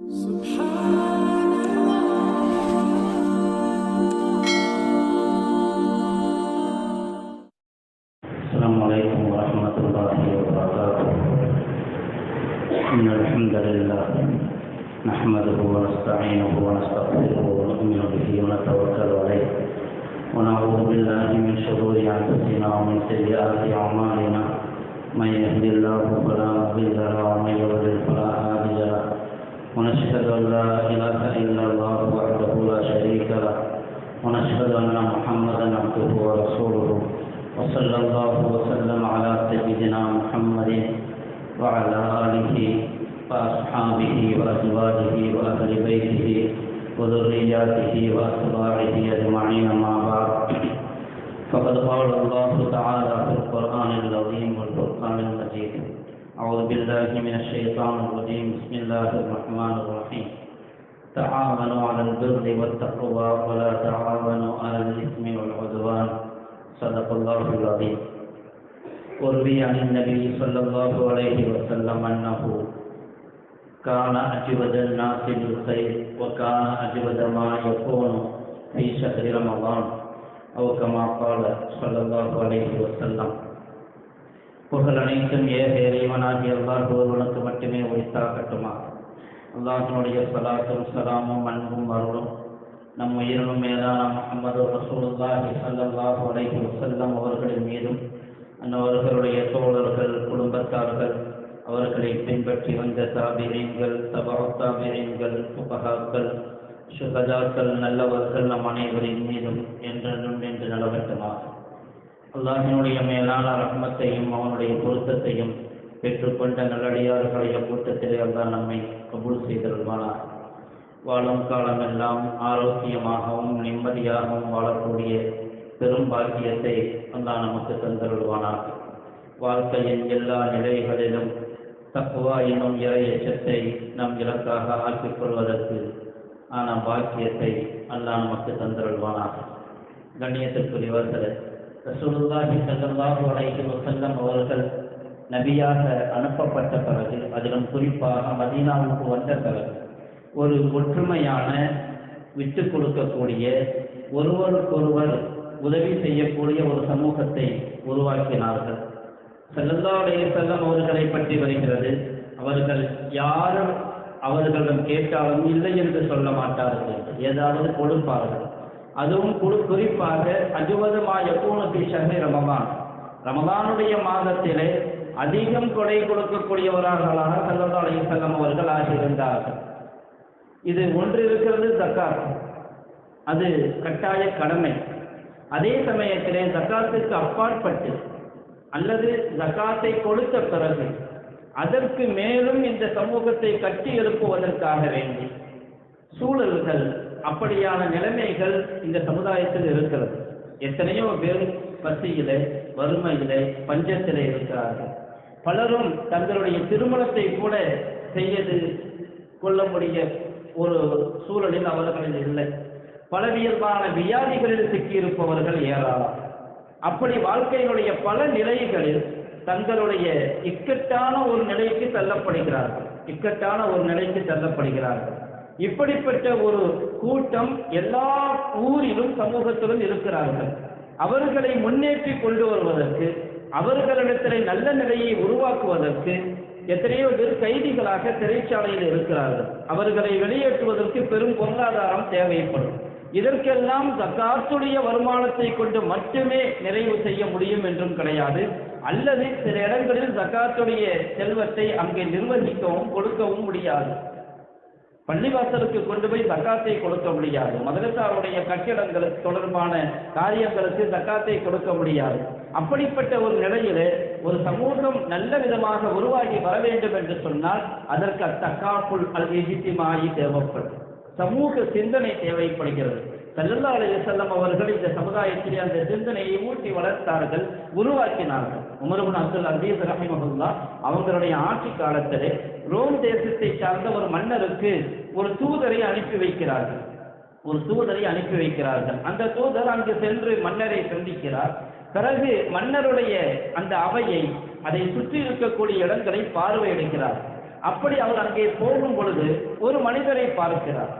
السلام عليكم ورحمة الله وبركاته إن الحمد لله نحمده ونستعينه ونستغفره ونؤمن به ونتوكل عليه ونعوذ بالله من شرور أنفسنا ومن سيئات أعمالنا من يهد الله فلا مضل له ومن يضلل فلا هادي له ونشهد أن لا إله إلا الله وحده لا شريك له. ونشهد أن محمدا عبده ورسوله. وصلى الله وسلم على سيدنا محمد وعلى آله وأصحابه وأزواجه وأهل بيته وذرياته وأتباعه أجمعين ما بعد. فقد قال الله تعالى في القرآن العظيم والفرقان المجيد. أعوذ بالله من الشيطان الرجيم. بسم الله الرحمن الرحيم. تعاونوا على البر والتقوى ولا تعاونوا على الإثم والعدوان. صدق الله العظيم. وروي عن النبي صلى الله عليه وسلم أنه كان أجود الناس بالخير وكان أجود ما يكون في شهر رمضان. أو كما قال صلى الله عليه وسلم. புகழ் அனைத்தும் ஏக இறைவனாகிய அல்லாஹ் ஒருவனுக்கு மட்டுமே உரித்தாக்கட்டுமா அல்லாஹினுடைய சலாத்தும் சலாமும் அன்பும் அருளும் நம் உயிரினும் மேலான முகமது ரசூலுல்லாஹி ஸல்லல்லாஹு அலைஹி வசல்லம் அவர்களின் மீதும் அன்னவர்களுடைய தோழர்கள் குடும்பத்தார்கள் அவர்களை பின்பற்றி வந்த தாபிரீன்கள் தபா தாபிரீன்கள் சுகதாக்கள் நல்லவர்கள் நம் அனைவரின் மீதும் என்றென்றும் என்று நிலவட்டுமா அல்லாஹினுடைய மேலான ரஹ்மத்தையும் அவனுடைய பொருத்தத்தையும் பெற்றுக்கொண்ட நல்லடியார்களுடைய கூட்டத்திலே அல்லாஹ் நம்மை கபூல் செய்திருவானார் வாழும் காலமெல்லாம் ஆரோக்கியமாகவும் நிம்மதியாகவும் வாழக்கூடிய பெரும் பாக்கியத்தை அல்லாஹ் நமக்கு தந்திருவானார் வாழ்க்கையின் எல்லா நிலைகளிலும் தக்குவா எனும் இறை எச்சத்தை நம் இலக்காக ஆக்கிக் கொள்வதற்கு ஆன பாக்கியத்தை அல்லாஹ் நமக்கு தந்திருவானார் கண்ணியத்திற்குரியவர்களே ரசூலுல்லாஹி ஸல்லல்லாஹு அலைஹி வஸல்லம் அவர்கள் நபியாக அனுப்பப்பட்ட பிறகு அதிலும் குறிப்பாக மதீனாவுக்கு வந்த பிறகு ஒரு ஒற்றுமையான விட்டு கொடுக்கக்கூடிய ஒருவருக்கொருவர் உதவி செய்யக்கூடிய ஒரு சமூகத்தை உருவாக்கினார்கள். செல்லல்லா அலைஹி செல்லம் அவர்களை பற்றி வருகிறது அவர்கள் யாரும் அவர்களிடம் கேட்டாலும் இல்லை என்று சொல்ல மாட்டார்கள். ஏதாவது கொடுப்பார்கள். அதுவும் குறு- குறிப்பாக அஜுவதுமா எப்பூனபி ஷஹி ரமதான். ரமதானுடைய மாதத்திலே அதிகம் கொடை கொடுக்கக்கூடியவர்களாக சல்லல்லா அலைஹி அவர்களாக அவர்கள் ஆகியிருந்தார்கள். இது ஒன்று இருக்கிறது ஜக்காத். அது கட்டாய கடமை. அதே சமயத்திலே ஜக்காத்துக்கு அப்பாற்பட்டு அல்லது ஜக்காத்தை கொடுத்த பிறகு அதற்கு மேலும் இந்த சமூகத்தை கட்டி எழுப்புவதற்காக வேண்டி சூழல்கள் அப்படியான நிலைமைகள் இந்த சமுதாயத்தில் இருக்கிறது. எத்தனையோ பேர் பசியிலே வறுமையிலே பஞ்சத்திலே இருக்கிறார்கள். பலரும் தங்களுடைய திருமணத்தை கூட செய்யது கொள்ள முடிய ஒரு சூழலில் அவர்களில் இல்லை. பலவியல்பான வியாதிகளில் சிக்கியிருப்பவர்கள் ஏராளம். அப்படி வாழ்க்கையினுடைய பல நிலைகளில் தங்களுடைய இக்கட்டான ஒரு நிலைக்கு தள்ளப்படுகிறார்கள். இக்கட்டான ஒரு நிலைக்கு தள்ளப்படுகிறார்கள். இப்படிப்பட்ட ஒரு கூட்டம் எல்லா ஊரிலும் சமூகத்திலும் இருக்கிறார்கள். அவர்களை முன்னேற்றி கொண்டு வருவதற்கு அவர்களிடத்தில் நல்ல நிலையை உருவாக்குவதற்கு எத்தனையோ பேர் கைதிகளாக சிறைச்சாலையில் இருக்கிறார்கள். அவர்களை வெளியேற்றுவதற்கு பெரும் பொருளாதாரம் தேவைப்படும். இதற்கெல்லாம் தக்காத்துடைய வருமானத்தை கொண்டு மட்டுமே நிறைவு செய்ய முடியும் என்றும் கிடையாது. அல்லது சில இடங்களில் தக்காத்துடைய செல்வத்தை அங்கே நிர்வகிக்கவும் கொடுக்கவும் முடியாது. பள்ளிவாசலுக்கு கொண்டு போய் தக்காத்தை கொடுக்க முடியாது. மதரசாவுடைய கட்டிடங்களுக்கு தொடர்பான காரியங்களுக்கு தக்காத்தை கொடுக்க முடியாது. அப்படிப்பட்ட ஒரு நிலையிலே ஒரு சமூகம் நல்ல விதமாக உருவாகி வர வேண்டும் என்று சொன்னால் அதற்கு தக்காப்புள் அல் எஜித்திமாயி தேவைப்படும். சமூக சிந்தனை தேவைப்படுகிறது. செல்லல்லா அலைஹி அவர்கள் இந்த சமுதாயத்திலே அந்த சிந்தனையை ஊட்டி வளர்த்தார்கள் உருவாக்கினார்கள். உமரபுன் அப்துல் அசீஸ் ரஹிமஹுல்லா அவங்களுடைய ஆட்சி காலத்தில் ரோம் தேசத்தை சார்ந்த ஒரு மன்னருக்கு ஒரு தூதரை அனுப்பி வைக்கிறார்கள். ஒரு தூதரை அனுப்பி வைக்கிறார்கள். அந்த தூதர் அங்கு சென்று மன்னரை சந்திக்கிறார். பிறகு மன்னருடைய அந்த அவையை அதை சுற்றி இருக்கக்கூடிய இடங்களை பார்வையிடுகிறார். அப்படி அவர் அங்கே போகும் பொழுது ஒரு மனிதரை பார்க்கிறார்.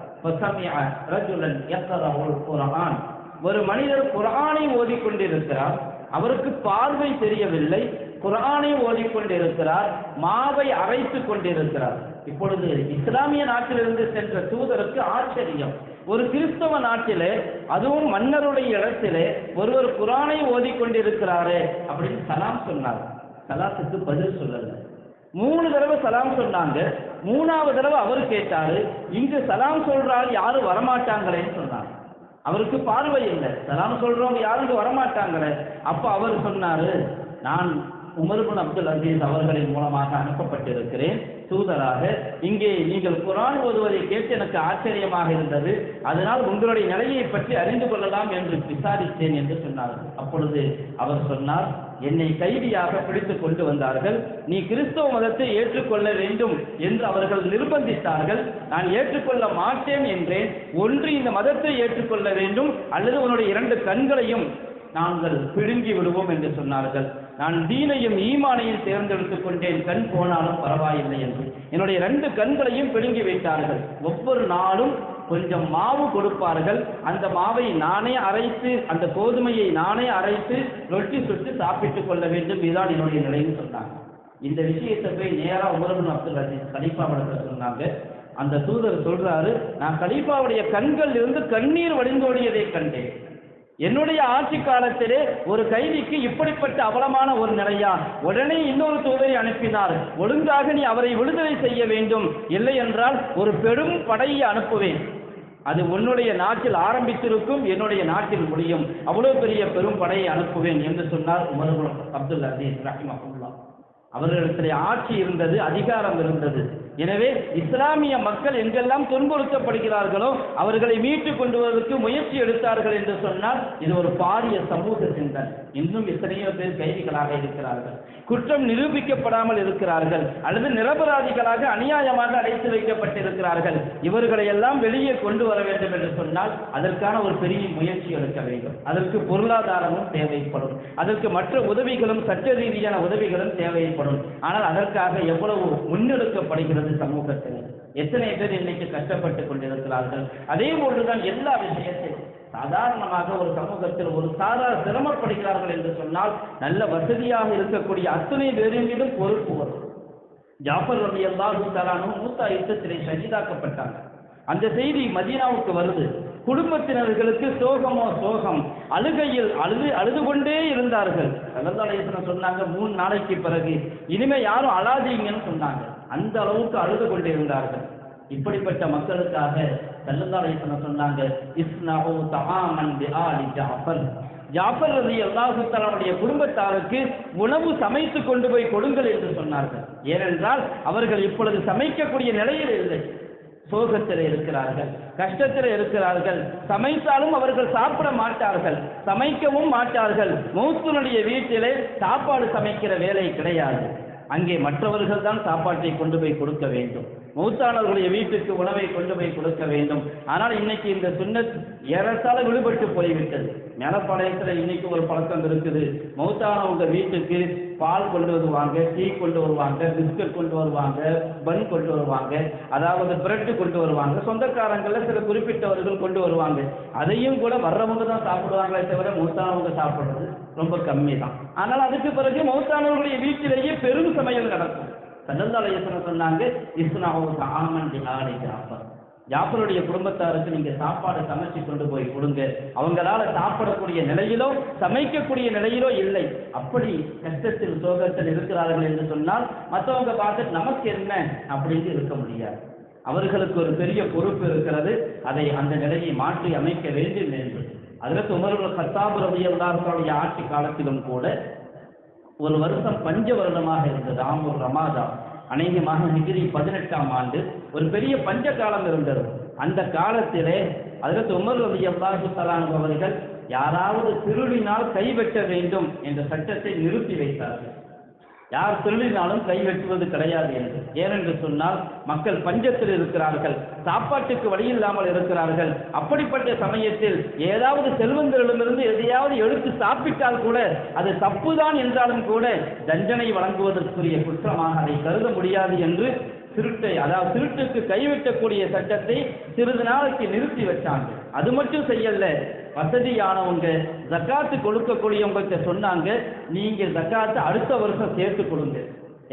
ஒரு மனிதர் குரானை ஓதிக்கொண்டிருக்கிறார். அவருக்கு பார்வை தெரியவில்லை. குரானை ஓதிக்கொண்டிருக்கிறார் மாவை அரைத்துக் கொண்டிருக்கிறார். இப்பொழுது இஸ்லாமிய நாட்டிலிருந்து சென்ற தூதருக்கு ஆச்சரியம். ஒரு கிறிஸ்தவ நாட்டிலே அதுவும் மன்னருடைய இடத்திலே ஒருவர் குரானை ஓதிக்கொண்டிருக்கிறாரே அப்படின்னு சலாம் சொன்னார். சலாத்துக்கு பதில் சொல்லல. மூணு தடவை சலாம் சொன்னாங்க. மூணாவது தடவை அவர் கேட்டாரு இங்கு சலாம் சொல்றாரு யாரும் வரமாட்டாங்களேன்னு சொன்னாங்க அவருக்கு பார்வை இல்லை. சலாம் சொல்றவங்க யாரும் வரமாட்டாங்களே? அப்ப அவர் சொன்னாரு நான் உமர்பின் அப்துல் அசீஸ் அவர்களின் மூலமாக அனுப்பப்பட்டிருக்கிறேன். தூதராக இங்கே நீங்கள் குரான் ஒருவரை கேட்டு எனக்கு ஆச்சரியமாக இருந்தது. அதனால் உங்களுடைய நிலையை பற்றி அறிந்து கொள்ளலாம் என்று விசாரித்தேன் என்று சொன்னார்கள். அப்பொழுது அவர் சொன்னார் என்னை கைதியாக பிடித்து கொண்டு வந்தார்கள். நீ கிறிஸ்தவ மதத்தை ஏற்றுக்கொள்ள வேண்டும் என்று அவர்கள் நிர்பந்தித்தார்கள். நான் ஏற்றுக்கொள்ள மாட்டேன் என்றேன். ஒன்று இந்த மதத்தை ஏற்றுக்கொள்ள வேண்டும் அல்லது உன்னுடைய இரண்டு கண்களையும் நாங்கள் பிடுங்கி விடுவோம் என்று சொன்னார்கள். நான் தீனையும் ஈமானையும் தேர்ந்தெடுத்துக் கொண்டேன். கண் போனாலும் பரவாயில்லை என்று. என்னுடைய ரெண்டு கண்களையும் பிடுங்கி வைத்தார்கள். ஒவ்வொரு நாளும் கொஞ்சம் மாவு கொடுப்பார்கள். அந்த மாவை நானே அரைத்து அந்த கோதுமையை நானே அரைத்து ரொட்டி சுட்டு சாப்பிட்டுக் கொள்ள வேண்டும். இதுதான் என்னுடைய நிலைன்னு சொன்னாங்க. இந்த விஷயத்தை போய் நேராக உமரபின் அப்துல் அசீஸ் கலீஃபாவிடத்தில் சொன்னாங்க. அந்த தூதர் சொல்றாரு நான் கலீஃபாவுடைய கண்கள் இருந்து கண்ணீர் வடிந்தோடியதை கண்டேன். என்னுடைய ஆட்சி காலத்திலே ஒரு கைதிக்கு இப்படிப்பட்ட அவலமான ஒரு நிலையா? உடனே இன்னொரு தூதரை அனுப்பினார். ஒழுங்காக நீ அவரை விடுதலை செய்ய வேண்டும். இல்லை என்றால் ஒரு பெரும் படையை அனுப்புவேன். அது உன்னுடைய நாட்டில் ஆரம்பித்திருக்கும் என்னுடைய நாட்டில் முடியும். அவ்வளவு பெரிய பெரும் படையை அனுப்புவேன் என்று சொன்னார் உமர் அப்துல் அசீஸ் ரஹிமஹுல்லா. அவர்களிடத்திலே ஆட்சி இருந்தது அதிகாரம் இருந்தது. எனவே இஸ்லாமிய மக்கள் எங்கெல்லாம் துன்புறுத்தப்படுகிறார்களோ அவர்களை மீட்டு கொண்டு வருவதற்கு முயற்சி எடுத்தார்கள் என்று சொன்னால் இது ஒரு பாரிய சமூக சிந்தனை. இன்னும் எத்தனையோ பேர் கைதிகளாக இருக்கிறார்கள். குற்றம் நிரூபிக்கப்படாமல் இருக்கிறார்கள். அல்லது நிரபராதிகளாக அநியாயமாக அடைத்து வைக்கப்பட்டிருக்கிறார்கள். இவர்களை எல்லாம் வெளியே கொண்டு வர வேண்டும் என்று சொன்னால் அதற்கான ஒரு பெரிய முயற்சி எடுக்க வேண்டும். அதற்கு பொருளாதாரமும் தேவைப்படும். அதற்கு மற்ற உதவிகளும் சட்ட ரீதியான உதவிகளும் தேவைப்படும். ஆனால் அதற்காக எவ்வளவு முன்னெடுக்கப்படுகிறது சமூகத்தில் எத்தனை பேர் இன்னைக்கு கஷ்டப்பட்டு கொண்டிருக்கிறார்கள்? அதே போன்றுதான் எல்லா விஷயத்தையும் சாதாரணமாக ஒரு சமூகத்தில் ஒரு சாதாரண சிரமப்படுகிறார்கள் என்று சொன்னால் நல்ல வசதியாக இருக்கக்கூடிய அத்தனை பேரின் மீதும் பொறுப்பு வரும் ஜாஃபர் ரவி அல்லாஹு தலானும் மூத்தா யுத்தத்திலே சஜிதாக்கப்பட்டாங்க அந்த செய்தி மதீனாவுக்கு வருது. குடும்பத்தினர்களுக்கு சோகமோ சோகம் அழுகையில் அழுது அழுது கொண்டே இருந்தார்கள். சொன்னாங்க மூணு நாளைக்கு பிறகு இனிமே யாரும் அழாதீங்கன்னு சொன்னாங்க. அந்த அளவுக்கு அழுது கொண்டிருந்தார்கள் இப்படிப்பட்ட மக்களுக்காக சல்லல்லாஹு சொன்னாங்க இஸ்னஹு தஆமன் பிஆலி ஜாஃபர். ஜாஃபர் ரதி அல்லாஹு தஆலாவுடைய குடும்பத்தாருக்கு உணவு சமைத்து கொண்டு போய் கொடுங்கள் என்று சொன்னார்கள். ஏனென்றால் அவர்கள் இப்பொழுது சமைக்கக்கூடிய நிலையில் இல்லை. சோகத்தில் இருக்கிறார்கள் கஷ்டத்தில் இருக்கிறார்கள். சமைத்தாலும் அவர்கள் சாப்பிட மாட்டார்கள் சமைக்கவும் மாட்டார்கள். மூத்தனுடைய வீட்டிலே சாப்பாடு சமைக்கிற வேலை கிடையாது. அங்கே மற்றவர்கள் தான் சாப்பாட்டை கொண்டு போய் கொடுக்க வேண்டும். மௌத்தானவர்களுடைய வீட்டுக்கு உணவை கொண்டு போய் கொடுக்க வேண்டும். ஆனால் இன்னைக்கு இந்த சுண்ணத் ஏறத்தாழ விடுபட்டு போய்விட்டது. மேலப்பாளையத்தில் இன்னைக்கு ஒரு பழக்கம் இருக்குது. மௌத்தானவங்க வீட்டுக்கு பால் கொண்டு வருவாங்க டீ கொண்டு வருவாங்க பிஸ்கட் கொண்டு வருவாங்க பன் கொண்டு வருவாங்க அதாவது பிரெட்டு கொண்டு வருவாங்க. சொந்தக்காரங்களில் சில குறிப்பிட்டவர்கள் கொண்டு வருவாங்க. அதையும் கூட வர்றவங்க தான் சாப்பிடுவாங்களே தவிர மௌத்தானவங்க சாப்பிடுறது ரொம்ப கம்மி தான் ஆனால் அதுக்கு பிறகு மௌத்தானவர்களுடைய வீட்டிலேயே பெரும் சமையல் நடக்கும். சல்லல்லாஹு சொன்னாங்க இஸ்னாவு ஆமன் ஆலை ஜாஃபர். ஜாஃபருடைய குடும்பத்தாருக்கு நீங்க சாப்பாடு சமைச்சு கொண்டு போய் கொடுங்க. அவங்களால சாப்பிடக்கூடிய நிலையிலோ சமைக்கக்கூடிய நிலையிலோ இல்லை. அப்படி கஷ்டத்தில் சோகத்தில் இருக்கிறார்கள் என்று சொன்னால் மற்றவங்க பார்த்துட்டு நமக்கு என்ன அப்படின்னு இருக்க முடியாது. அவர்களுக்கு ஒரு பெரிய பொறுப்பு இருக்கிறது. அதை அந்த நிலையை மாற்றி அமைக்க வேண்டும் என்று. அதற்கு உமருடைய கத்தாபு ரவி எல்லாருடைய ஆட்சி காலத்திலும் கூட ஒரு வருஷம் பஞ்ச வருடமாக இருந்தது ஆம்பூர் ரமாதா அநேகமாக ஹிஜ்ரி பதினெட்டாம் ஆண்டு ஒரு பெரிய பஞ்ச காலம் இருந்தது. அந்த காலத்திலே அதற்கு உமர் ரவி அல்லாஹு தலான் அவர்கள் யாராவது திருடினால் கைவெட்ட வேண்டும் என்ற சட்டத்தை நிறுத்தி வைத்தார்கள். யார் திருடினாலும் கை வெட்டுவது கிடையாது என்று. ஏனென்று சொன்னால் மக்கள் பஞ்சத்தில் இருக்கிறார்கள். சாப்பாட்டுக்கு வழி இல்லாமல் இருக்கிறார்கள். அப்படிப்பட்ட சமயத்தில் ஏதாவது செல்வந்தரிடமிருந்து எதையாவது எடுத்து சாப்பிட்டால் கூட அது தப்புதான் என்றாலும் கூட தண்டனை வழங்குவதற்குரிய குற்றமாக அதை கருத முடியாது என்று திருட்டை அதாவது திருட்டுக்கு கைவிட்டக்கூடிய சட்டத்தை சிறிது நாளைக்கு நிறுத்தி வச்சாங்க. அது மட்டும் செய்யல. வசதியானவங்க ஜக்காத்து கொடுக்கக்கூடியவங்கள்ட்ட சொன்னாங்க. நீங்க ஜக்காத்து அடுத்த வருஷம் சேர்த்து கொடுங்க.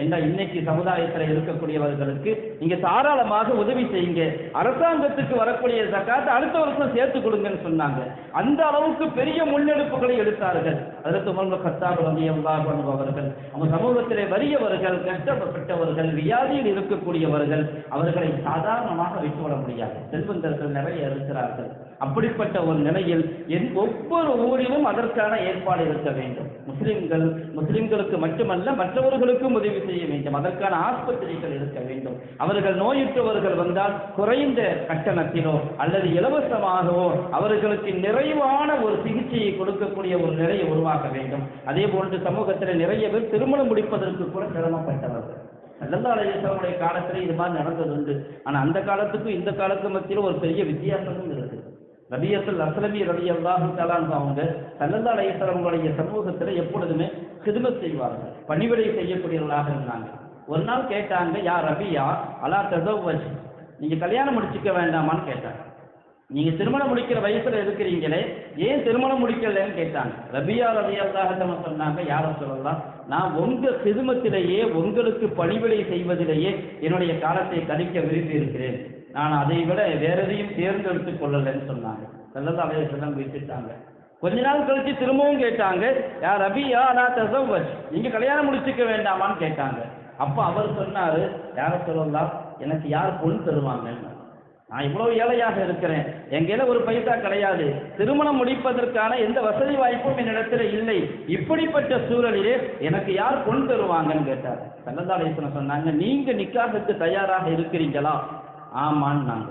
என்ன இன்னைக்கு சமுதாயத்தில் இருக்கக்கூடியவர்களுக்கு நீங்க தாராளமாக உதவி செய்யுங்க. அரசாங்கத்துக்கு வரக்கூடிய ஜக்காத்தை அடுத்த வருஷம் சேர்த்து கொடுங்கன்னு சொன்னாங்க. அந்த அளவுக்கு பெரிய முன்னெடுப்புகளை எடுத்தார்கள். அதற்கு முன்பு கத்தார் வந்தியல்லாஹ் அவர்கள் அவங்க சமூகத்திலே வறியவர்கள் கஷ்டப்பட்டவர்கள் வியாதியில் இருக்கக்கூடியவர்கள் அவர்களை சாதாரணமாக விட்டுவிட முடியாது. செல்வந்தர்கள் நிறைய இருக்கிறார்கள். அப்படிப்பட்ட ஒரு நிலையில் என் ஒவ்வொரு ஊரிலும் அதற்கான ஏற்பாடு இருக்க வேண்டும். முஸ்லிம்கள் முஸ்லிம்களுக்கு மட்டுமல்ல மற்றவர்களுக்கும் உதவி செய்ய வேண்டும். அதற்கான ஆஸ்பத்திரிகள் இருக்க வேண்டும். அவர்கள் நோயுற்றவர்கள் வந்தால் குறைந்த கட்டணத்திலோ அல்லது இலவசமாகவோ அவர்களுக்கு நிறைவான ஒரு சிகிச்சையை கொடுக்கக்கூடிய ஒரு நிலையை உருவாக்க வேண்டும். அதே போன்று சமூகத்தில் நிறைய பேர் திருமணம் முடிப்பதற்கு கூட சிரமப்பட்டவர்கள். நல்ல அலையசனுடைய காலத்துல இது மாதிரி நடந்தது உண்டு. ஆனா அந்த காலத்துக்கும் இந்த காலத்து மத்தியில் ஒரு பெரிய வித்தியாசமும் இருக்கு. ரபியத்துல் அஸ்லமி ரவி அல்லாஹு தலான் அவங்க சல்லல்லா அலையசலமுடைய சமூகத்துல எப்பொழுதுமே சிதுமத் செய்வார்கள். பணிவிடை செய்யக்கூடியவர்களாக இருந்தாங்க. ஒரு நாள் கேட்டாங்க யா ரபியா அலா தசவ் நீங்க கல்யாணம் முடிச்சுக்க வேண்டாமான்னு கேட்டாங்க. நீங்க திருமணம் முடிக்கிற வயசுல இருக்கிறீங்களே ஏன் திருமணம் முடிக்கலன்னு கேட்டாங்க. ரபியா ரபியாதாக சொன்னாங்க யார சொல்லலாம் நான் உங்க சிதுமத்திலேயே உங்களுக்கு பணிவிடை செய்வதிலேயே என்னுடைய காலத்தை கழிக்க விரும்பி இருக்கிறேன். நான் அதை விட வேற எதையும் தேர்ந்தெடுத்துக் கொள்ளலைன்னு சொன்னாங்க. செல்லதா அலைய செல்லம் விட்டுட்டாங்க. கொஞ்ச நாள் கழிச்சு திரும்பவும் கேட்டாங்க யார் ரபியா நான் தசவ் நீங்க கல்யாணம் முடிச்சுக்க வேண்டாமான்னு கேட்டாங்க. அப்ப அவர் சொன்னாரு யார சொல்லலாம் எனக்கு யார் பொண்ணு தருவாங்கன்னு? நான் இவ்வளவு ஏழையாக இருக்கிறேன். எங்கையில ஒரு பைசா கிடையாது. திருமணம் முடிப்பதற்கான எந்த வசதி வாய்ப்பும் என்னிடத்தில் இல்லை. இப்படிப்பட்ட சூழலிலே எனக்கு யார் பொன் தருவாங்கன்னு கேட்டார். சல்லதாலேஸ்வரன் சொன்னாங்க நீங்க நிக்காகத்துக்கு தயாராக இருக்கிறீங்களா? ஆமான்னாங்க.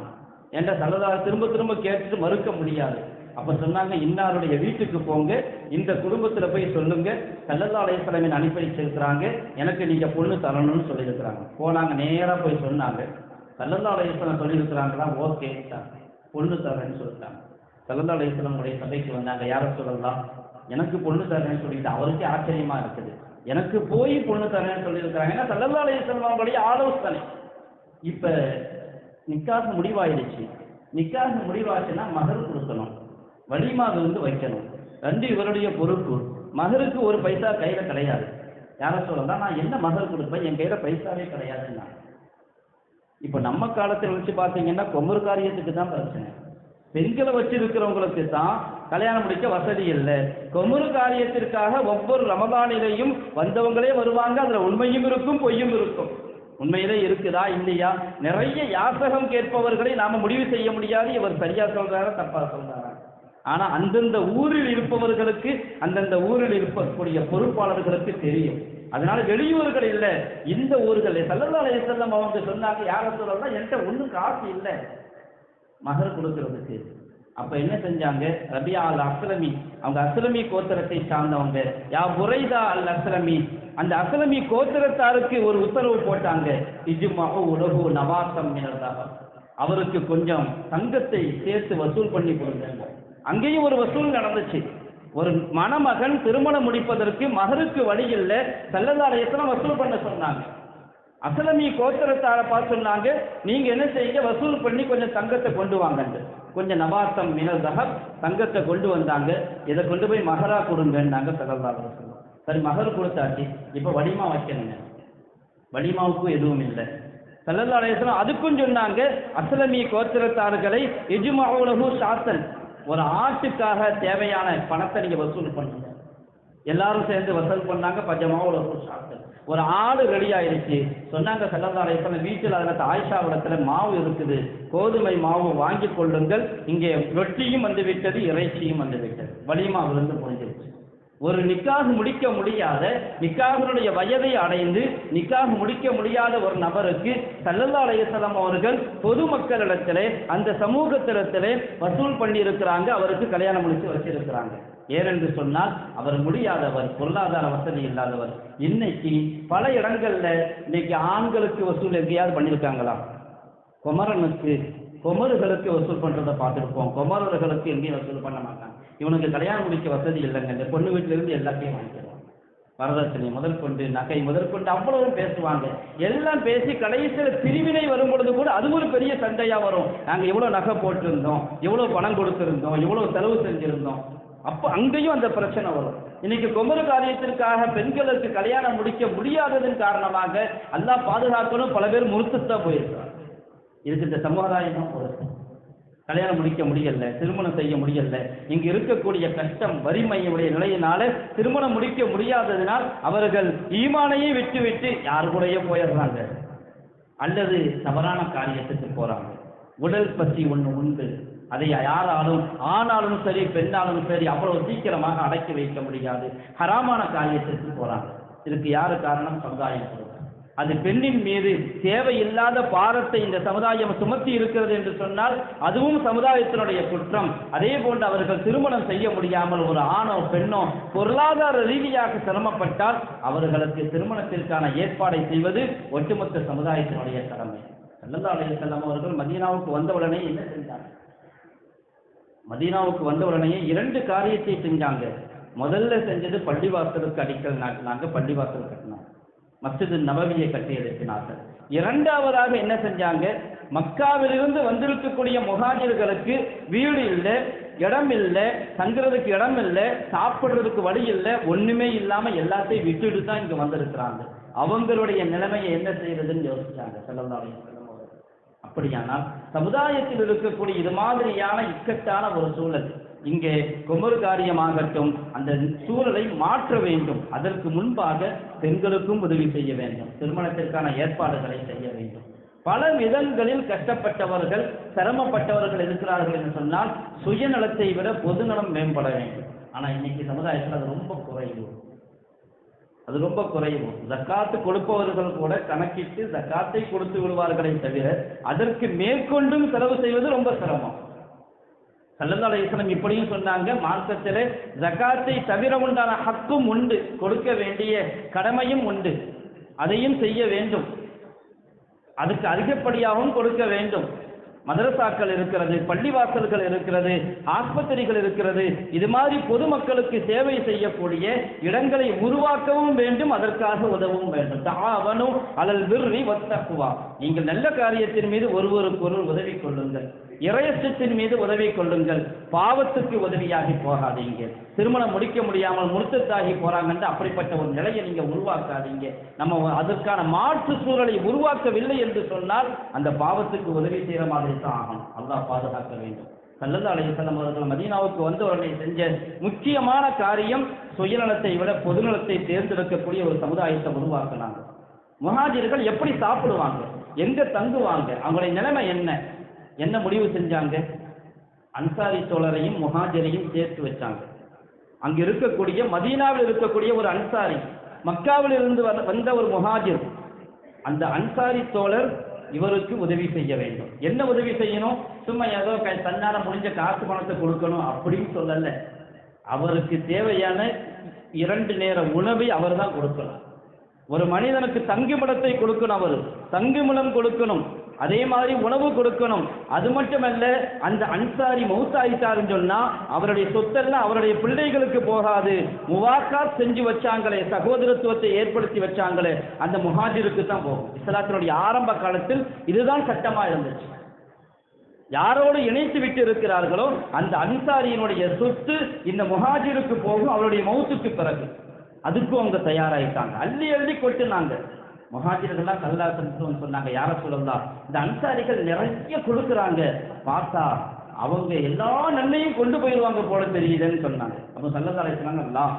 என்ற சல்லதா திரும்ப திரும்ப கேட்டுட்டு மறுக்க முடியாது. அப்ப சொன்னாங்க இன்னாருடைய வீட்டுக்கு போங்க இந்த குடும்பத்துல போய் சொல்லுங்க சல்லல்லா அலையஸ்வரமின் அனுப்பி வச்சிருக்கிறாங்க எனக்கு நீங்க பொண்ணு தரணும்னு சொல்லியிருக்கிறாங்க. போனாங்க நேரா போய் சொன்னாங்க. சல்லல்லா அலையஸ்வரம் சொல்லியிருக்கிறாங்களா? ஓகே பொண்ணு தரேன்னு சொல்லிட்டாங்க. சல்லல்லா அலையஸ்வரமுடைய சபைக்கு வந்தாங்க யாரை சொல்லலாம்? எனக்கு பொண்ணு தரேன்னு சொல்லிட்டு அவருக்கே ஆச்சரியமா இருக்குது. எனக்கு போய் பொண்ணு தரேன்னு சொல்லியிருக்கிறாங்க. ஏன்னா சல்லல்லா அலையஸ்வரம் ஆலோசனை. இப்ப நிக்காக முடிவாயிடுச்சு. நிக்காக முடிவாச்சுன்னா மகர் கொடுக்கணும். வலிமா வந்து வைக்கணும். ரெண்டு இவருடைய பொறுப்பு மகருக்கு ஒரு பைசா கையில கிடையாது. யார சொல்லலாம் நான் என்ன மகர் கொடுப்பேன்? என் கையில பைசாவே கிடையாதுன்னா. இப்ப நம்ம காலத்தில் வச்சு பார்த்தீங்கன்னா கொமர் காரியத்துக்கு தான் பிரச்சனை. பெண்களை வச்சிருக்கிறவங்களுக்கு தான் கல்யாணம் முடிக்க வசதி இல்லை. கொமுறு காரியத்திற்காக ஒவ்வொரு ரமதானிலையும் வந்தவங்களே வருவாங்க அதுல உண்மையும் இருக்கும் பொய்யும் இருக்கும். உண்மையிலே இருக்குதா இல்லையா? நிறைய யாசகம் கேட்பவர்களை நாம முடிவு செய்ய முடியாது. இவர் சரியா சொல்றாரா தப்பா சொல்றாரா? ஆனா அந்தந்த ஊரில் இருப்பவர்களுக்கு அந்தந்த ஊரில் இருக்கக்கூடிய பொறுப்பாளர்களுக்கு தெரியும். அதனால வெளியூர்கள் இல்ல இந்த ஊர்கள் சல்லல்லா செல்லம் அவங்க சொன்னாங்க யார சொல்லலாம் என்கிட்ட ஒண்ணும் காசு இல்லை. மகர் கொடுக்கறதுக்கு. அப்ப என்ன செஞ்சாங்க? ரபியா அல் அஸ்லமி. அவங்க அஸ்லமி கோத்திரத்தை சார்ந்தவங்க. யா புரைதா அல் அஸ்லமி. அந்த அஸ்லமி கோத்திரத்தாருக்கு ஒரு உத்தரவு போட்டாங்க. இஜுமஹு உலகு நவாசம் அவருக்கு கொஞ்சம் தங்கத்தை சேர்த்து வசூல் பண்ணி கொடுங்க அங்கேயும் ஒரு வசூல் நடந்துச்சு. ஒரு மணமகன் திருமணம் முடிப்பதற்கு மகருக்கு வழி இல்லை. செல்லதாலயத்தில் வசூல் பண்ண சொன்னாங்க. அசலமி கோத்திரத்தார பார்த்து சொன்னாங்க நீங்க என்ன செய்யுங்க வசூல் பண்ணி கொஞ்சம் தங்கத்தை கொண்டு வாங்கன்னு கொஞ்சம் நவாசம் மினதாக தங்கத்தை கொண்டு வந்தாங்க. இதை கொண்டு போய் மகரா கொடுங்கன்னாங்க செல்லதால சரி மகர் கொடுத்தாச்சு. இப்போ வடிமா வைக்கணுங்க. வடிமாவுக்கும் எதுவும் இல்லை. செல்லதாலயத்தில் அதுக்கும் சொன்னாங்க அசலமி கோத்திரத்தார்களை எஜுமாவுலகு சாத்தன் ஒரு ஆட்டுக்காக தேவையான பணத்தை நீங்க வசூல் பண்ணுங்க. எல்லாரும் சேர்ந்து வசூல் பண்ணாங்க பஞ்சமாவில் ஒரு சாப்பிட்டு ஒரு ஆடு ரெடி ஆயிடுச்சு சொன்னாங்க செல்லதாரேசன் வீட்டில் அதில் ஆயிஷா இடத்துல மாவு இருக்குது. கோதுமை மாவு வாங்கி கொள்ளுங்கள். இங்கே ரொட்டியும் வந்து விட்டது இறைச்சியும் வந்து விட்டது வலிமா விழுந்து முடிஞ்சிருச்சு ஒரு நிக்காக முடிக்க முடியாத நிக்காகனுடைய வயதை அடைந்து நிக்காக முடிக்க முடியாத ஒரு நபருக்கு சல்லல்லா அலையசலம் அவர்கள் பொதுமக்களிடத்திலே அந்த சமூகத்திடத்திலே வசூல் பண்ணி இருக்கிறாங்க அவருக்கு கல்யாணம் முடிச்சு வச்சிருக்கிறாங்க. ஏனென்று சொன்னால் அவர் முடியாதவர் பொருளாதார வசதி இல்லாதவர். இன்னைக்கு பல இடங்கள்ல இன்னைக்கு ஆண்களுக்கு வசூல் எங்கேயாவது பண்ணியிருக்காங்களா? குமரனுக்கு குமருகளுக்கு வசூல் பண்றதை பார்த்துருப்போம். குமரர்களுக்கு எங்கேயும் வசூல் பண்ண மாட்டாங்க. இவனுக்கு கல்யாணம் முடிக்க வசதி இல்லைங்க. இந்த பொண்ணு வீட்டுல இருந்து எல்லாத்தையும் வாங்கிடுவாங்க வரதட்சணை முதல் கொண்டு நகை முதல் கொண்டு அவ்வளவு பேசுவாங்க. எல்லாம் பேசி கடைசியில் பிரிவினை வரும் பொழுது கூட அது ஒரு பெரிய சண்டையா வரும். நாங்கள் எவ்வளோ நகை போட்டிருந்தோம் எவ்வளோ பணம் கொடுத்துருந்தோம் எவ்வளோ செலவு செஞ்சுருந்தோம். அப்போ அங்கேயும் அந்த பிரச்சனை வரும். இன்னைக்கு குமர காரியத்திற்காக பெண்களுக்கு கல்யாணம் முடிக்க முடியாததன் காரணமாக எல்லாம் பாதுகாக்கணும். பல பேர் முறுத்துத்தான் போயிருக்கிறார் இதுக்கு இந்த சமுதாயம் தான் கல்யாணம் முடிக்க முடியல திருமணம் செய்ய முடியல இங்கு இருக்கக்கூடிய கஷ்டம் வறுமையுடைய நிலையினால திருமணம் முடிக்க முடியாததினால் அவர்கள் ஈமானையே விட்டு விட்டு யார் கூடயே போயிடுறாங்க. அல்லது தவறான காரியத்துக்கு போறாங்க. உடல் பற்றி ஒன்று உண்டு. அதை யாராலும் ஆனாலும் சரி பெண்ணாலும் சரி அவ்வளவு சீக்கிரமாக அடக்கி வைக்க முடியாது. ஹராமான காரியத்திற்கு போறாங்க. இதுக்கு யாரு காரணம்? சமுதாயம் அது பெண்ணின் மீது தேவையில்லாத பாரத்தை இந்த சமுதாயம் சுமத்தி இருக்கிறது என்று சொன்னால் அதுவும் சமுதாயத்தினுடைய குற்றம். அதே போன்று அவர்கள் திருமணம் செய்ய முடியாமல் ஒரு ஆணோ பெண்ணோ பொருளாதார ரீதியாக சிரமப்பட்டால் அவர்களுக்கு திருமணத்திற்கான ஏற்பாடை செய்வது ஒட்டுமொத்த சமுதாயத்தினுடைய கடமை. சல்லல்லா அலைஹி அவர்கள் மதீனாவுக்கு வந்தவுடனே என்ன செஞ்சாங்க? மதீனாவுக்கு வந்த உடனே இரண்டு காரியத்தை செஞ்சாங்க. முதல்ல செஞ்சது பள்ளிவாசலுக்கு அடிக்கல் நாட்டினாங்க பள்ளிவாசல் கட்டினாங்க. மஸ்ஜிது நபவியை கட்டி எழுப்பினார்கள். இரண்டாவதாக என்ன செஞ்சாங்க? மக்காவிலிருந்து வந்திருக்கக்கூடிய முகாஜர்களுக்கு வீடு இல்லை இடம் இல்லை தங்குறதுக்கு இடம் இல்லை சாப்பிடுறதுக்கு வழி இல்லை ஒண்ணுமே இல்லாம எல்லாத்தையும் விட்டுட்டு தான் இங்க வந்திருக்கிறாங்க. அவங்களுடைய நிலைமையை என்ன செய்யறதுன்னு யோசிச்சாங்க ஸல்லல்லாஹு அப்படியானால் சமுதாயத்தில் இருக்கக்கூடிய இது மாதிரியான இக்கட்டான ஒரு சூழல். இங்கே குமரு காரியமாகட்டும் அந்த சூழலை மாற்ற வேண்டும். அதற்கு முன்பாக பெண்களுக்கும் உதவி செய்ய வேண்டும். திருமணத்திற்கான ஏற்பாடுகளை செய்ய வேண்டும். பல விதங்களில் கஷ்டப்பட்டவர்கள் சிரமப்பட்டவர்கள் இருக்கிறார்கள் என்று சொன்னால் சுயநலத்தை விட பொதுநலம் மேம்பட வேண்டும். ஆனா இன்னைக்கு சமுதாயத்தில் அது ரொம்ப குறைவு. அது ரொம்ப குறையும். ஜக்காத்து கொடுப்பவர்கள் கூட கணக்கிட்டு ஜக்காத்தை கொடுத்து விடுவார்களே தவிர அதற்கு மேற்கொண்டும் செலவு செய்வது ரொம்ப சிரமம். சல்லல்லா இப்படியும் சொன்னாங்க மார்க்கத்திலே ஜக்காத்தை தவிர உண்டான ஹக்கும் உண்டு கொடுக்க வேண்டிய கடமையும் உண்டு. அதையும் செய்ய வேண்டும். அதுக்கு அதிகப்படியாகவும் கொடுக்க வேண்டும். மதரசாக்கள் இருக்கிறது பள்ளிவாசல்கள் இருக்கிறது ஆஸ்பத்திரிகள் இருக்கிறது இது மாதிரி பொதுமக்களுக்கு சேவை செய்யக்கூடிய இடங்களை உருவாக்கவும் வேண்டும் அதற்காக உதவும் வேண்டும். தாவனும் அலல் விர்ரி வத்தக்குவா நீங்கள் நல்ல காரியத்தின் மீது ஒருவருக்கொருவர் உதவி கொள்ளுங்கள். இறையச்சத்தின் மீது உதவி கொள்ளுங்கள். பாவத்துக்கு உதவியாகி போகாதீங்க. திருமணம் முடிக்க முடியாமல் முழுத்தத்தாகி போறாங்கன்னு அப்படிப்பட்ட ஒரு நிலையை நீங்க உருவாக்காதீங்க. நம்ம அதற்கான மாற்று சூழலை உருவாக்கவில்லை என்று சொன்னால் அந்த பாவத்துக்கு உதவி செய்யற மாதிரி தான் ஆகணும் அல்லாஹ் பாதுகாக்க வேண்டும். சல்லல்லா அலையம் அவர்கள் மதீனாவுக்கு வந்தவர்களை செஞ்ச முக்கியமான காரியம் சுயநலத்தை விட பொதுநலத்தை தேர்ந்தெடுக்கக்கூடிய ஒரு சமுதாயத்தை உருவாக்குனாங்க. முகாஜிர்கள் எப்படி சாப்பிடுவாங்க? எங்க தங்குவாங்க? அவங்களுடைய நிலைமை என்ன? என்ன முடிவு செஞ்சாங்க? அன்சாரி தோழரையும் முஹாஜரையும் சேர்த்து வச்சாங்க. அங்க இருக்கக்கூடிய மதீனாவில் இருக்கக்கூடிய ஒரு அன்சாரி மக்காவில் இருந்து வந்த- வந்த ஒரு முஹாஜிர் அந்த அன்சாரி தோழர் இவருக்கு உதவி செய்ய வேண்டும். என்ன உதவி செய்யணும்? சும்மா ஏதோ தன்னால முடிஞ்ச காசு பணத்தை கொடுக்கணும் அப்படின்னு சொல்லல. அவருக்கு தேவையான இரண்டு நேர உணவை அவர் தான் கொடுக்கணும். ஒரு மனிதனுக்கு தங்குமிடத்தை கொடுக்கணும் அவர். தங்குமிடம் கொடுக்கணும். அதே மாதிரி உணவு கொடுக்கணும். அது மட்டுமல்ல அந்த அன்சாரி மௌத்தாயிட்டாருன்னு சொன்னா அவருடைய சொத்தெல்லாம் அவருடைய பிள்ளைகளுக்கு போகாது. முவாக்கா செஞ்சு வச்சாங்களே சகோதரத்துவத்தை ஏற்படுத்தி வச்சாங்களே அந்த முஹாஜிருக்கு தான் போகும். இஸ்லாத்தினுடைய ஆரம்ப காலத்தில் இதுதான் சட்டமா இருந்துச்சு. யாரோடு இணைத்து விட்டு இருக்கிறார்களோ அந்த அன்சாரியினுடைய சொத்து இந்த முஹாஜிருக்கு போகும் அவருடைய மௌத்துக்கு பிறகு. அதுக்கும் அவங்க தயாராயிட்டாங்க. அள்ளி அள்ளி கொட்டுனாங்க. முஹாஜிர்கள்லாம் கல்லாசன் சொன்னாங்க. யார சொல்லலாம் இந்த அன்சாரிகள் நிறைய கொடுக்குறாங்க. பார்த்தா அவங்க எல்லா நன்மையும் கொண்டு போயிடுவாங்க போல தெரியுதுன்னு சொன்னாங்க. அப்போ சல்லதாரை சொன்னாங்கல்லாம்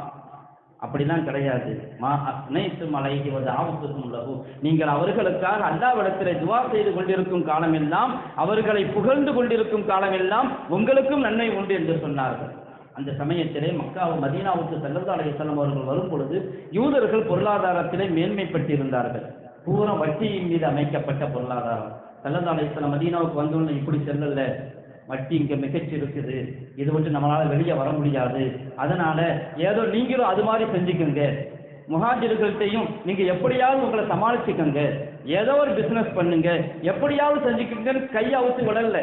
அப்படிலாம் கிடையாது. மா அனைத்து மலைக்கு வந்து ஆபத்துக்கும் லகு நீங்கள் அவர்களுக்காக அல்லாவிடத்தில் துவா செய்து கொண்டிருக்கும் காலமெல்லாம் அவர்களை புகழ்ந்து கொண்டிருக்கும் காலமெல்லாம் உங்களுக்கும் நன்மை உண்டு என்று சொன்னார்கள். அந்த சமயத்திலே மக்காவு மதீனாவுக்கு சல்லல்லா அலைஹிஸ்ஸலாம் அவர்கள் வரும் பொழுது யூதர்கள் பொருளாதாரத்திலே மேன்மைப்பட்டிருந்தார்கள். பூரா வட்டியின் மீது அமைக்கப்பட்ட பொருளாதாரம். சல்லல்லா அலைஹிஸ்ஸலாம் மதீனாவுக்கு வந்தோன்னு இப்படி செல்லல வட்டி இங்கே மிகச்சி இருக்குது இது மட்டும் நம்மளால் வெளியே வர முடியாது. அதனால ஏதோ நீங்களும் அது மாதிரி செஞ்சுக்கோங்க. முகாஜிர்கள்ட்டையும் நீங்கள் எப்படியாவது உங்களை சமாளிச்சுக்கோங்க. ஏதோ ஒரு பிஸ்னஸ் பண்ணுங்க. எப்படியாவது செஞ்சுக்கோங்கன்னு கையை அவுத்து விடல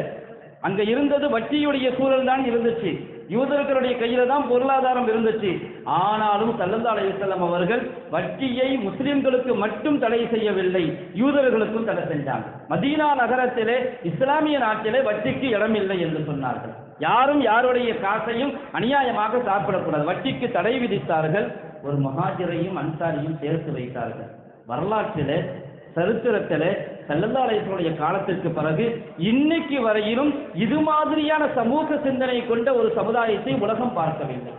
அங்கே இருந்தது வட்டியுடைய சூழல் தான் இருந்துச்சு. யூதர்களுடைய கையில தான் பொருளாதாரம் இருந்துச்சு. ஆனாலும் சல்லல்லா அலைஹிஸ்ஸலாம் அவர்கள் வட்டியை முஸ்லிம்களுக்கு மட்டும் தடை செய்யவில்லை. யூதர்களுக்கும் தடை செஞ்சாங்க. மதீனா நகரத்திலே இஸ்லாமிய நாட்டிலே வட்டிக்கு இடமில்லை என்று சொன்னார்கள். யாரும் யாருடைய காசையும் அநியாயமாக சாப்பிடக்கூடாது. வட்டிக்கு தடை விதித்தார்கள். ஒரு மகாஜரையும் அன்சாரியும் சேர்த்து வைத்தார்கள். வரலாற்றிலே சரித்திரத்திலே சல்லல்லா காலத்திற்கு பிறகு இன்னைக்கு வரையிலும் இது மாதிரியான சமூக சிந்தனை கொண்ட ஒரு சமுதாயத்தை உலகம் பார்க்கவில்லை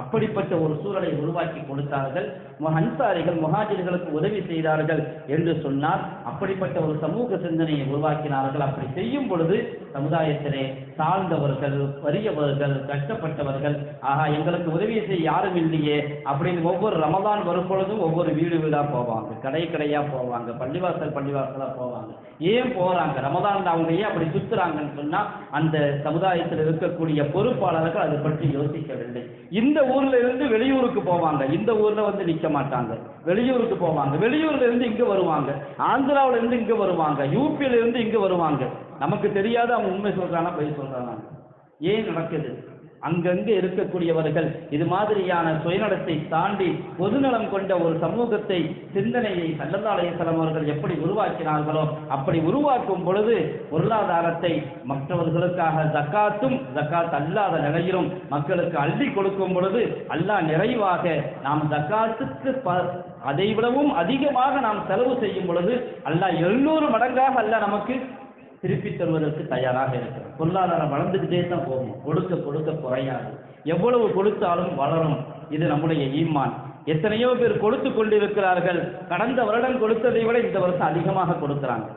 அப்படிப்பட்ட ஒரு சூழலை உருவாக்கி கொடுத்தார்கள். அன்சாரிகள் முஹாஜிர்களுக்கு உதவி செய்தார்கள் என்று சொன்னால் அப்படிப்பட்ட ஒரு சமூக சிந்தனையை உருவாக்கினார்கள். அப்படி செய்யும் பொழுது சமுதாயத்திலே தாழ்ந்தவர்கள் வறியவர்கள் கஷ்டப்பட்டவர்கள் ஆகா எங்களுக்கு உதவி செய்ய யாரும் இல்லையே அப்படின்னு ஒவ்வொரு ரமதான் வரும் பொழுதும் ஒவ்வொரு வீடு வீடாக போவாங்க. கடை கடையாக போவாங்க. பள்ளிவாசல் பள்ளிவாசலாக போவாங்க. ஏன் போறாங்க? ரமதான் அவங்க ஏன் அப்படி சுத்துறாங்கன்னு சொன்னா அந்த சமுதாயத்தில் இருக்கக்கூடிய பொறுப்பாளர்கள் அதை பற்றி யோசிக்கவில்லை. இந்த ஊர்ல இருந்து வெளியூருக்கு போவாங்க. இந்த ஊர்ல வந்து நிற்க மாட்டாங்க. வெளியூருக்கு போவாங்க. வெளியூர்ல இருந்து இங்க வருவாங்க. ஆந்திராவில இருந்து இங்க வருவாங்க. யூபியில இருந்து இங்க வருவாங்க. நமக்கு தெரியாத அவன் உண்மை சொல்றானா பொய் சொல்றானா? ஏன் நடக்குது? அங்கங்கே இருக்கக்கூடியவர்கள் இது மாதிரியான சுயநலத்தை தாண்டி பொதுநலம் கொண்ட ஒரு சமூகத்தை சிந்தனையை சல்லல்லா அவர்கள் எப்படி உருவாக்கினார்களோ அப்படி உருவாக்கும் பொழுது பொருளாதாரத்தை மற்றவர்களுக்காக ஜக்காத்தும் ஜக்காத் அல்லாத நிலையிலும் மக்களுக்கு அள்ளி கொடுக்கும் பொழுது அல்லாஹ் நிறைவாக நாம் ஜக்காத்துக்கு ப அதை விடவும் அதிகமாக நாம் செலவு செய்யும் பொழுது அல்லாஹ் எழுநூறு மடங்காக அல்லாஹ் நமக்கு திருப்பி தருவதற்கு தயாராக இருக்கிறோம். பொருளாதாரம் வளர்ந்துக்கிட்டே தான் போகும். கொடுக்க கொடுக்க குறையாது. எவ்வளவு கொடுத்தாலும் வளரும். இது நம்முடைய ஈமான். எத்தனையோ பேர் கொடுத்து கொண்டிருக்கிறார்கள். கடந்த வருடம் கொடுத்ததை விட இந்த வருஷம் அதிகமாக கொடுக்குறாங்க.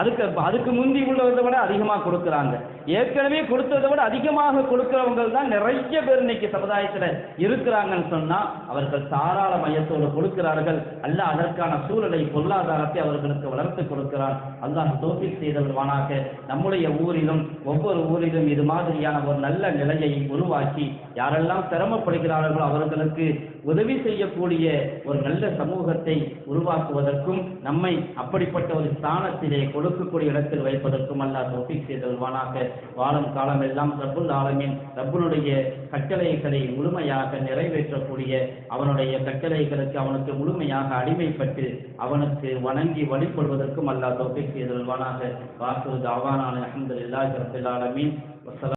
அதுக்கு அதுக்கு முந்தி உள்ளதை விட அதிகமாக கொடுக்குறாங்க. ஏற்கனவே கொடுத்ததை விட அதிகமாக கொடுக்குறவங்க தான் நிறைய பேர் இன்னைக்கு சமுதாயத்தில் இருக்கிறாங்கன்னு சொன்னால் அவர்கள் தாராள மையத்தோடு கொடுக்கிறார்கள். அல்ல அதற்கான சூழலை பொருளாதாரத்தை அவர்களுக்கு வளர்த்து கொடுக்கிறான். அல்லாஹ் தோஃபிக் செய்தவர்களானாக நம்முடைய ஊரிலும் ஒவ்வொரு ஊரிலும் இது மாதிரியான ஒரு நல்ல நிலையை உருவாக்கி யாரெல்லாம் சிரமப்படுகிறார்களோ அவர்களுக்கு உதவி செய்யக்கூடிய ஒரு நல்ல சமூகத்தை உருவாக்குவதற்கும் நம்மை அப்படிப்பட்ட ஒரு ஸ்தானத்திலே கொடுக்கக்கூடிய இடத்தில் வைப்பதற்கும் அல்லாஹ் தௌஃபீக் செய்தல்வானாக வாழும் காலமெல்லாம் ரப்புல் ஆலமீன் ரப்புனுடைய கட்டளைகளை முழுமையாக நிறைவேற்றக்கூடிய அவனுடைய கட்டளைகளுக்கு அவனுக்கு முழுமையாக அடிமைப்பட்டு அவனுக்கு வணங்கி வழிபடுவதற்கும் அல்லாஹ் தௌஃபீக் செய்தல்வானாக வாக்குவது அவானான அஹமதுல்லாஹி ரப்பில் ஆலமீன். வஸ்ஸலாம்